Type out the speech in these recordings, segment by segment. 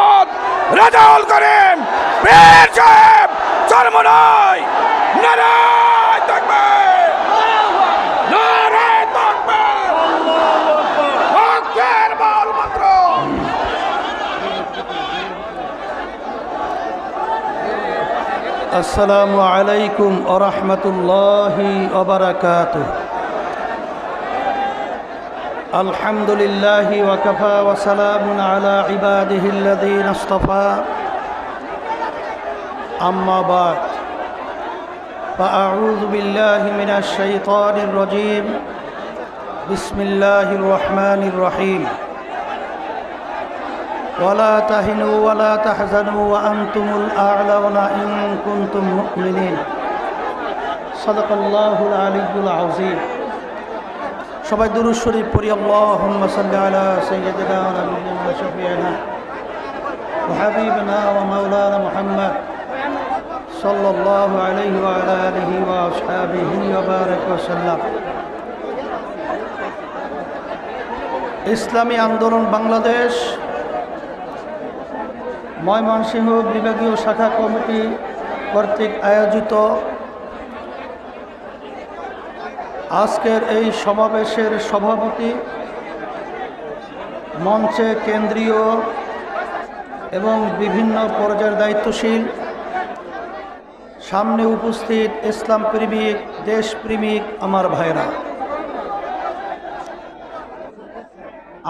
মোহাম্মদ রাজাউল করিম পীর সাহেব চর্ম নয়। নারায় থাকবে মাত্র। আসসালামু আলাইকুম ওরহমতুল্লাহি ওবরাকাতুহ الحمد لله وكفى وسلام على عباده الذين اصطفى أما بعد فأعوذ بالله من الشيطان الرجيم بسم الله الرحمن الرحيم ولا تهنوا ولا تحزنوا وأنتم الأعلون إن كنتم مؤمنين صدق الله العلي العظيم সবাই দুরুদ শরীফ পড়ি, আল্লাহুম্মা আলা ইসলামী আন্দোলন বাংলাদেশ, ময়মনসিংহ বিভাগীয় শাখা কমিটি কর্তৃক আয়োজিত আজকের এই সমাবেশের সভাপতি মঞ্চে কেন্দ্রীয় এবং বিভিন্ন পর্যায়ের দায়িত্বশীল, সামনে উপস্থিত ইসলাম প্রেমিক দেশপ্রেমিক আমার ভাইরা।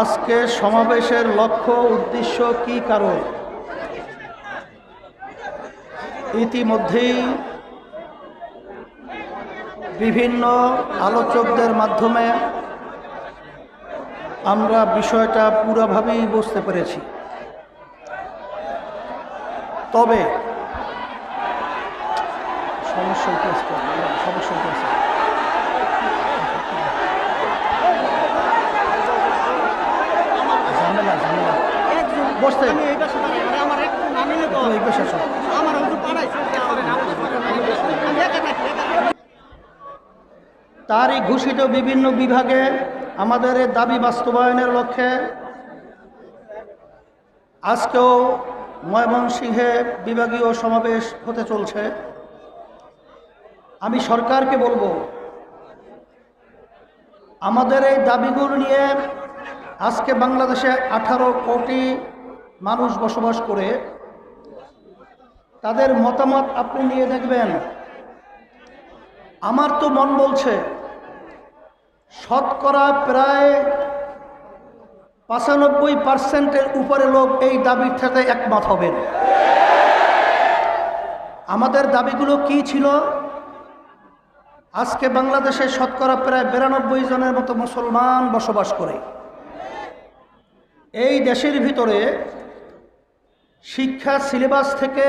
আজকে সমাবেশের লক্ষ্য, উদ্দেশ্য কি কারণ? ইতিমধ্যেই বিভিন্ন আলোচকদের মাধ্যমে আমরা বিষয়টা পুরোভাবেই বুঝতে পেরেছি। তবে সমস্যা? সমস্যা? ঝামেলা ঝামেলা। বসতে। আমি এই পাশে দাঁড়াই, মানে আমার একটু নামিলে তো এই পেশা সব। আমার হুজুর পাঠাইছে। আমি একা থাকি, একা থাকি। তারই ঘোষিত বিভিন্ন বিভাগে আমাদের দাবি বাস্তবায়নের লক্ষ্যে আজকেও ময়মনসিংহে বিভাগীয় সমাবেশ হতে চলছে। আমি সরকারকে বলব, আমাদের এই দাবিগুলো নিয়ে আজকে বাংলাদেশে আঠারো কোটি মানুষ বসবাস করে। তাদের মতামত আপনি নিয়ে দেখবেন। আমার তো মন বলছে, শতকরা প্রায় পঁচানব্বই পার্সেন্টের উপরে লোক এই দাবির সাথে একমত হবেন আমাদের দাবিগুলো কি ছিল? আজকে বাংলাদেশে শতকরা প্রায় বিরানব্বই জনের মতো মুসলমান বসবাস করে। এই দেশের ভিতরে শিক্ষা সিলেবাস থেকে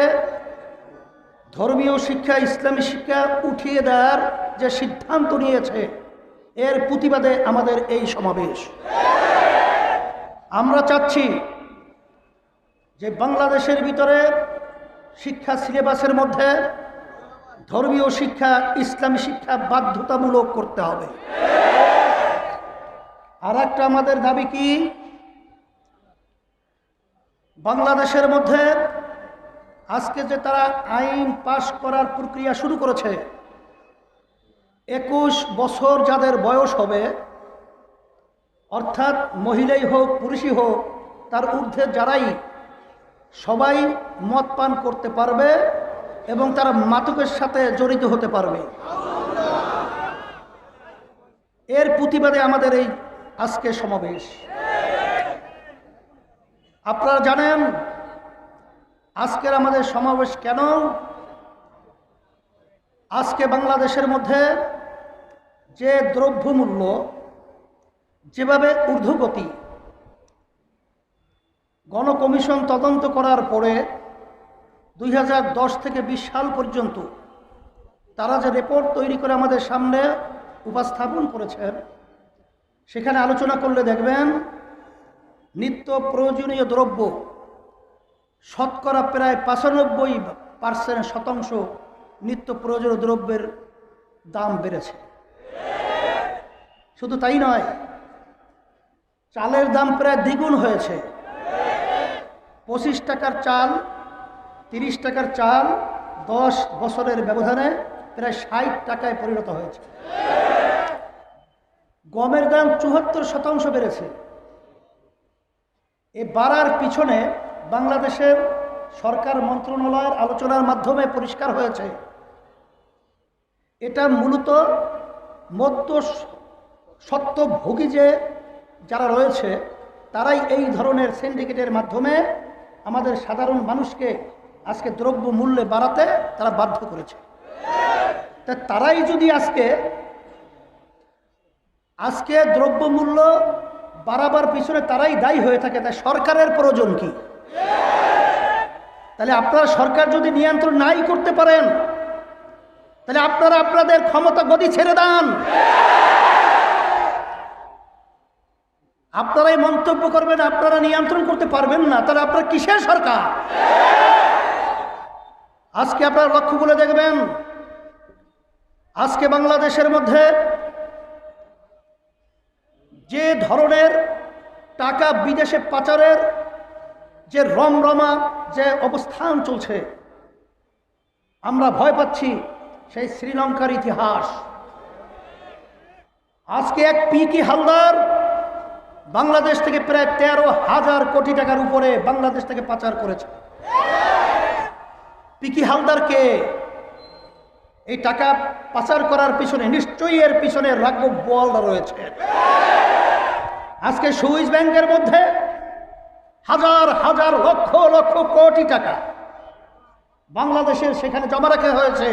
ধর্মীয় শিক্ষা, ইসলামী শিক্ষা উঠিয়ে দেওয়ার যে সিদ্ধান্ত নিয়েছে, এর প্রতিবাদে আমাদের এই সমাবেশ। আমরা চাচ্ছি যে বাংলাদেশের ভিতরে শিক্ষা সিলেবাসের মধ্যে ধর্মীয় শিক্ষা, ইসলামী শিক্ষা বাধ্যতামূলক করতে হবে। আর একটা আমাদের দাবি কি? বাংলাদেশের মধ্যে আজকে যে তারা আইন পাশ করার প্রক্রিয়া শুরু করেছে, একুশ বছর যাদের বয়স হবে, অর্থাৎ মহিলাই হোক, পুরুষই হোক, তার ঊর্ধ্বে যারাই সবাই মদ পান করতে পারবে এবং তারা মাদকের সাথে জড়িত হতে পারবে। এর প্রতিবাদে আমাদের এই আজকে সমাবেশ। আপনারা জানেন আজকের আমাদের সমাবেশ কেন? আজকে বাংলাদেশের মধ্যে যে দ্রব্যমূল্য, যেভাবে ঊর্ধ্বগতি, গণকমিশন তদন্ত করার পরে দুই হাজার দশ থেকে বিশ সাল পর্যন্ত তারা যে রিপোর্ট তৈরি করে আমাদের সামনে উপস্থাপন করেছেন, সেখানে আলোচনা করলে দেখবেন নিত্য প্রয়োজনীয় দ্রব্য শতকরা প্রায় পঁচানব্বই পার্সেন্ট শতাংশ নিত্য প্রয়োজনীয় দ্রব্যের দাম বেড়েছে। শুধু তাই নয়, চালের দাম প্রায় দ্বিগুণ হয়েছে। পঁচিশ টাকার চাল, তিরিশ টাকার চাল দশ বছরের ব্যবধানে প্রায় ষাট টাকায় পরিণত হয়েছে। গমের দাম চুয়াত্তর শতাংশ বেড়েছে। এ বাড়ার পিছনে বাংলাদেশের সরকার মন্ত্রণালয়ের আলোচনার মাধ্যমে পরিষ্কার হয়েছে। এটা মূলত মধ্য সত্যভোগী যে যারা রয়েছে, তারাই এই ধরনের সিন্ডিকেটের মাধ্যমে আমাদের সাধারণ মানুষকে আজকে দ্রব্য মূল্যে বাড়াতে তারা বাধ্য করেছে। তা তারাই যদি আজকে আজকে দ্রব্যমূল্য বাড়াবার পিছনে তারাই দায়ী হয়ে থাকে তাই সরকারের প্রয়োজন কি? তাহলে আপনারা সরকার যদি নিয়ন্ত্রণ নাই করতে পারেন, তাহলে আপনারা আপনাদের ক্ষমতা গতি ছেড়ে দেন। আপনারাই মন্তব্য করবেন, আপনারা নিয়ন্ত্রণ করতে পারবেন না, তাহলে আপনার কিসের সরকার? আজকে আপনারা লক্ষ্য দেখবেন, আজকে বাংলাদেশের মধ্যে যে ধরনের টাকা বিদেশে পাচারের যে রমরমা, যে অবস্থান চলছে, আমরা ভয় পাচ্ছি সেই শ্রীলঙ্কার ইতিহাস। আজকে এক পিকি হালদার বাংলাদেশ থেকে প্রায় তেরো হাজার কোটি টাকার উপরে বাংলাদেশ থেকে পাচার করেছে। পিকি হালদারকে এই টাকা পাচার করার পিছনে, নিশ্চয়ই এর পিছনে রাঘব বল রয়েছে। আজকে সুইস ব্যাংকের মধ্যে হাজার হাজার লক্ষ লক্ষ কোটি টাকা বাংলাদেশের সেখানে জমা রাখা হয়েছে।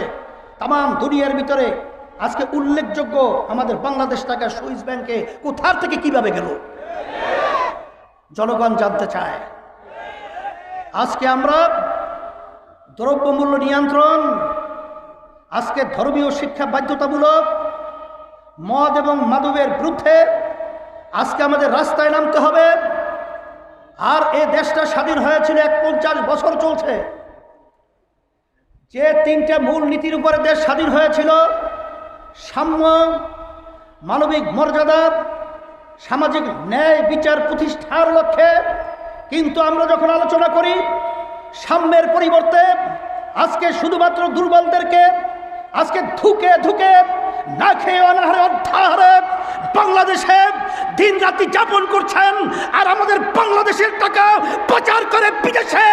তাম দুনিয়ার ভিতরে আজকে উল্লেখযোগ্য আমাদের বাংলাদেশ টাকা সুইস ব্যাংকে কোথার থেকে কীভাবে গেল? জনগণ জানতে চায়। আজকে আমরা দ্রব্যমূল্য নিয়ন্ত্রণ, আজকে ধর্মীয় শিক্ষা বাধ্যতামূলক, মদ এবং মাদকের বিরুদ্ধে আজকে আমাদের রাস্তায় নামতে হবে। আর এ দেশটা স্বাধীন হয়েছিল এক পঞ্চাশ বছর চলছে। যে তিনটা মূল নীতির উপরে দেশ স্বাধীন হয়েছিল, সাম্য, মানবিক মর্যাদা, সামাজিক ন্যায় বিচার প্রতিষ্ঠার লক্ষ্যে, কিন্তু আমরা যখন আলোচনা করি, সাম্যের পরিবর্তে আজকে শুধুমাত্র দুর্বলদেরকে, আজকে ধুকে ধুকে না খেয়ে অনাহারে অধ্যাহারে বাংলাদেশে দিন রাতি যাপন করছেন আর আমাদের বাংলাদেশের টাকা পাচার করে বিদেশে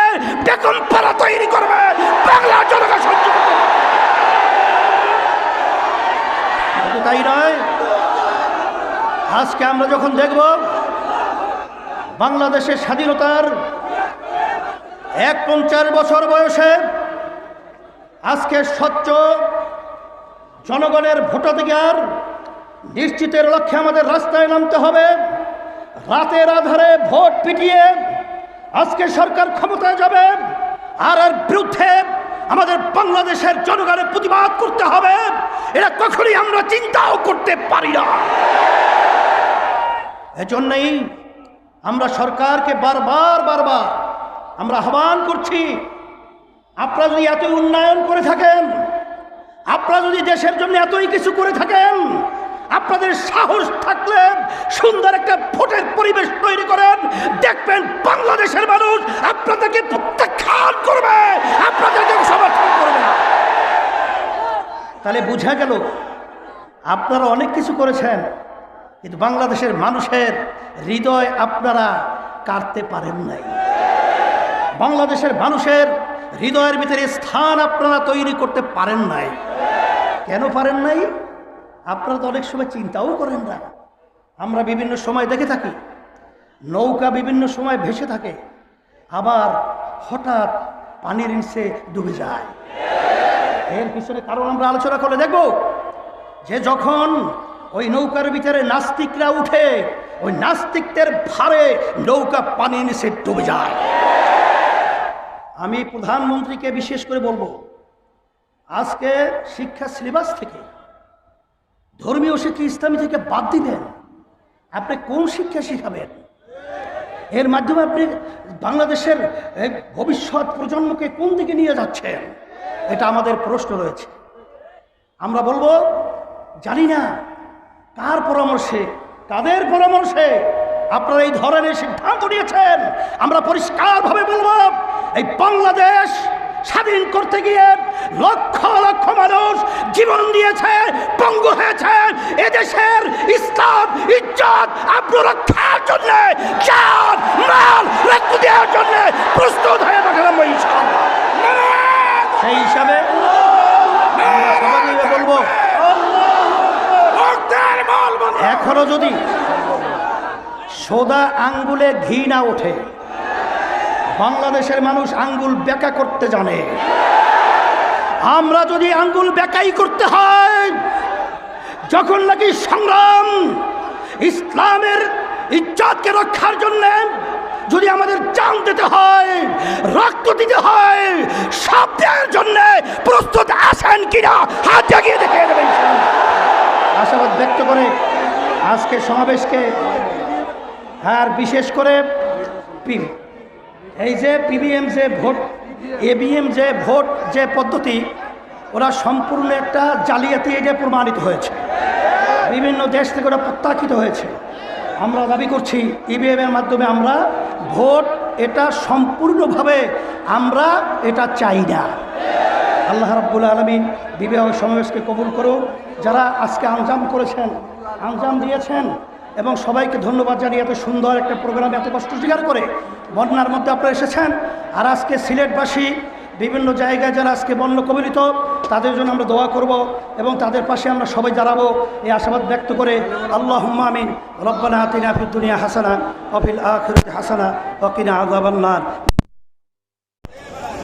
বেগম পাড়া তৈরি করবে বাংলা। শুধু তাই নয়, আজকে আমরা যখন দেখব বাংলাদেশের স্বাধীনতার এক পঞ্চাশ বছর বয়সে আজকে স্বচ্ছ জনগণের ভোটাধিকার নিশ্চিতের লক্ষ্যে আমাদের রাস্তায় নামতে হবে। রাতের আধারে ভোট পিটিয়ে আজকে সরকার ক্ষমতায় যাবে আর এর বিরুদ্ধে আমাদের বাংলাদেশের জনগণের প্রতিবাদ করতে হবে। এটা কখনই আমরা চিন্তাও করতে পারি না। এজন্যই আমরা সরকারকে বারবার বারবার আমরা আহ্বান করছি, আপনারা যদি এত উন্নয়ন করে থাকেন আপনারা যদি দেশের জন্য এতই কিছু করে থাকেন, আপনাদের সাহস থাকলে সুন্দর একটা ভোটের পরিবেশ তৈরি করেন দেখবেন বাংলাদেশের মানুষ আপনাদেরকে প্রত্যাখ্যান করবে, আপনাদেরকে সমর্থন করবে। তাহলে বুঝা গেল, আপনারা অনেক কিছু করেছেন, কিন্তু বাংলাদেশের মানুষের হৃদয় আপনারা কাটতে পারেন নাই বাংলাদেশের মানুষের হৃদয়ের ভিতরে স্থান আপনারা তৈরি করতে পারেন নাই। কেন পারেন নাই? আপনারা তো অনেক সময় চিন্তাও করেন না। আমরা বিভিন্ন সময় দেখে থাকি, নৌকা বিভিন্ন সময় ভেসে থাকে, আবার হঠাৎ পানির নিচে ডুবে যায়। এর পিছনে কারণ আমরা আলোচনা করে দেখব যে যখন ওই নৌকার ভিতরে নাস্তিকরা উঠে, ওই নাস্তিকদের ভারে নৌকা পানির নিচে ডুবে যায়। আমি প্রধানমন্ত্রীকে বিশেষ করে বলব, আজকে শিক্ষা সিলেবাস থেকে, ধর্মীয় শিক্ষা ইসলামী থেকে বাদ দিবেন আপনি কোন শিক্ষা শিখাবেন? এর মাধ্যমে আপনি বাংলাদেশের ভবিষ্যৎ প্রজন্মকে কোন দিকে নিয়ে যাচ্ছেন? এটা আমাদের প্রশ্ন রয়েছে। আমরা বলব, জানি না কার পরামর্শে, কাদের পরামর্শে আপনারা এই ধরনের সিদ্ধান্ত নিয়েছেন। আমরা পরিষ্কারভাবে বলব এই বাংলাদেশ স্বাধীন করতে গিয়ে লক্ষ লক্ষ মানুষ জীবন দিয়েছে পঙ্গু হয়েছে। এদেশের ইসলাম ইজ্জত আব্রু রক্ষার জন্য চার মাল রক্ত দেওয়ার জন্য প্রস্তুত হয়ে থাকলাম সেই হিসাবে বলব এখনও যদি সোদা আঙ্গুলে ঘি না ওঠে। বাংলাদেশের মানুষ আঙ্গুল বেকা করতে জানে। আমরা যদি আঙ্গুল বেকাই করতে হয়, যখন নাকি সংগ্রাম ইসলামের ইজ্জতকে রক্ষার জন্য যদি আমাদের চান দিতে হয়, রক্ত দিতে হয় সব জন্য প্রস্তুত আছেন কিনা হাত জাগিয়ে দেখে দেবেন। আশাবাদ ব্যক্ত করে আজকে সমাবেশকে আর বিশেষ করে এই যে পিবিএম যে ভোট এবিএম যে ভোট যে পদ্ধতি, ওরা সম্পূর্ণ একটা জালিয়াতি এটা প্রমাণিত হয়েছে। বিভিন্ন দেশ থেকে ওরা প্রত্যাখিত হয়েছে। আমরা দাবি করছি ইভিএম এর মাধ্যমে আমরা ভোট এটা সম্পূর্ণভাবে আমরা এটা চাই না। আল্লাহ রাব্বুল আলমিন বিবাহ সমাবেশকে কবুল করুক। যারা আজকে আঞ্জাম করেছেন, আঞ্জাম দিয়েছেন এবং সবাইকে ধন্যবাদ জানিয়ে এত সুন্দর একটা প্রোগ্রাম এত কষ্ট স্বীকার করে বন্যার মধ্যে আপনারা এসেছেন। আর আজকে সিলেটবাসী, বিভিন্ন জায়গায় যারা আজকে বন্য কবলিত, তাদের জন্য আমরা দোয়া করব এবং তাদের পাশে আমরা সবাই দাঁড়াবো। এই আশাবাদ ব্যক্ত করে আল্লাহ আমিন। রব্বানা আতিনা ফিদ দুনিয়া হাসানা অফিল আখিরাতি হাসানা অকিনা আযাবান্নার।